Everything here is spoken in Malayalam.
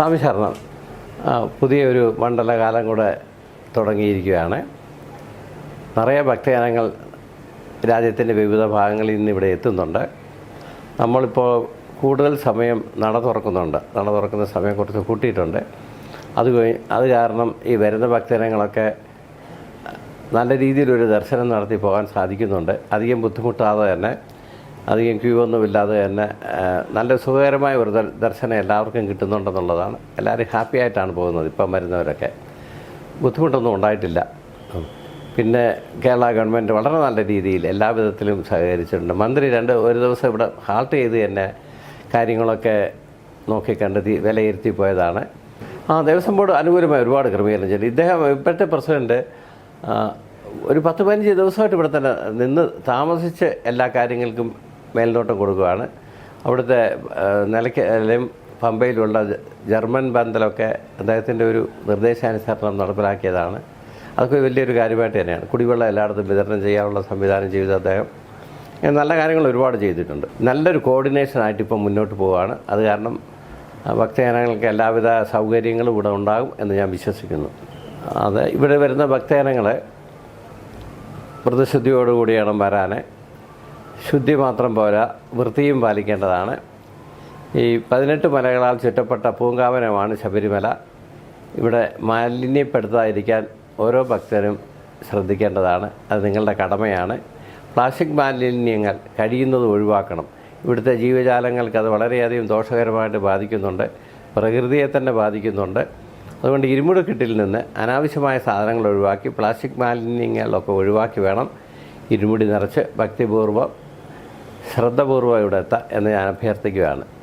സ്വാമി ശരണം പുതിയൊരു മണ്ഡലകാലം കൂടെ തുടങ്ങിയിരിക്കുകയാണ്. നിറയെ ഭക്തജനങ്ങൾ രാജ്യത്തിന്റെ വിവിധ ഭാഗങ്ങളിൽ നിന്ന് ഇവിടെ എത്തുന്നുണ്ട്. നമ്മളിപ്പോൾ കൂടുതൽ സമയം നട തുറക്കുന്നുണ്ട്. നട തുറക്കുന്ന സമയം കുറച്ച് കൂട്ടിയിട്ടുണ്ട്. അത് അത് കാരണം ഈ വരുന്ന ഭക്തജനങ്ങളൊക്കെ നല്ല രീതിയിലൊരു ദർശനം നടത്തി പോകാൻ സാധിക്കുന്നുണ്ട്. അധികം ബുദ്ധിമുട്ടാതെ തന്നെ അധികം ക്യൂ ഒന്നുമില്ലാതെ തന്നെ നല്ല സുഖകരമായ ഒരു ദർശനം എല്ലാവർക്കും കിട്ടുന്നുണ്ടെന്നുള്ളതാണ്. എല്ലാവരും ഹാപ്പി ആയിട്ടാണ് പോകുന്നത് ഇപ്പം വരുന്നവരൊക്കെ. ബുദ്ധിമുട്ടൊന്നും ഉണ്ടായിട്ടില്ല. പിന്നെ കേരള ഗവൺമെന്റ് വളരെ നല്ല രീതിയിൽ എല്ലാവിധത്തിലും സഹകരിച്ചിട്ടുണ്ട്. മന്ത്രി രണ്ട് ഒരു ദിവസം ഇവിടെ ഹാൾട്ട് ചെയ്ത് തന്നെ കാര്യങ്ങളൊക്കെ നോക്കിക്കണ്ട് വിലയിരുത്തി പോയതാണ്. ആ ദേവസ്വം ബോർഡ് അനുകൂലമായി ഒരുപാട് ക്രമീകരണം ചെയ്തു. ഇദ്ദേഹം ഇപ്പോഴത്തെ പ്രസിഡന്റ് ഒരു പത്ത് പതിനഞ്ച് ദിവസമായിട്ട് ഇവിടെ തന്നെ നിന്ന് താമസിച്ച് എല്ലാ കാര്യങ്ങൾക്കും മേൽനോട്ടം കൊടുക്കുകയാണ്. അവിടുത്തെ നിലയ്ക്കലും പമ്പയിലുള്ള ജർമ്മൻ ബന്ധലൊക്കെ അദ്ദേഹത്തിന്റെ ഒരു നിർദ്ദേശാനുസരണം നടപ്പിലാക്കിയതാണ്. അതൊക്കെ വലിയൊരു കാര്യമായിട്ട് തന്നെയാണ്. കുടിവെള്ളം എല്ലായിടത്തും വിതരണം ചെയ്യാനുള്ള സംവിധാനം ചെയ്ത അദ്ദേഹം. നല്ല കാര്യങ്ങൾ ഒരുപാട് ചെയ്തിട്ടുണ്ട്. നല്ലൊരു കോർഡിനേഷനായിട്ട് ഇപ്പം മുന്നോട്ട് പോവുകയാണ്. അത് കാരണം ഭക്തജനങ്ങൾക്ക് എല്ലാവിധ സൗകര്യങ്ങളും ഇവിടെ ഉണ്ടാകും എന്ന് ഞാൻ വിശ്വസിക്കുന്നു. അത് ഇവിടെ വരുന്ന ഭക്തജനങ്ങളെ വ്രതശുദ്ധിയോടുകൂടിയാണ് വരാൻ ശുദ്ധി മാത്രം പോരാ വൃത്തിയും പാലിക്കേണ്ടതാണ്. ഈ പതിനെട്ട് മലകളാൽ ചുറ്റപ്പെട്ട പൂങ്കാവനമാണ് ശബരിമല. ഇവിടെ മാലിന്യപ്പെടുത്താതിരിക്കാൻ ഓരോ ഭക്തരും ശ്രദ്ധിക്കേണ്ടതാണ്. അത് നിങ്ങളുടെ കടമയാണ്. പ്ലാസ്റ്റിക് മാലിന്യങ്ങൾ കഴിയുന്നത് ഒഴിവാക്കണം. ഇവിടുത്തെ ജീവജാലങ്ങൾക്ക് അത് വളരെയധികം ദോഷകരമായിട്ട് ബാധിക്കുന്നുണ്ട്. പ്രകൃതിയെ തന്നെ ബാധിക്കുന്നുണ്ട്. അതുകൊണ്ട് ഇരുമുടിക്കെട്ടിൽ നിന്ന് അനാവശ്യമായ സാധനങ്ങൾ ഒഴിവാക്കി പ്ലാസ്റ്റിക് മാലിന്യങ്ങളൊക്കെ ഒഴിവാക്കി വേണം. ഇരുമുടി നിറച്ച് ഭക്തിപൂർവം ശ്രദ്ധപൂർവം ഇവിടെ എത്താം എന്ന് ഞാൻ അഭ്യർത്ഥിക്കുകയാണ്.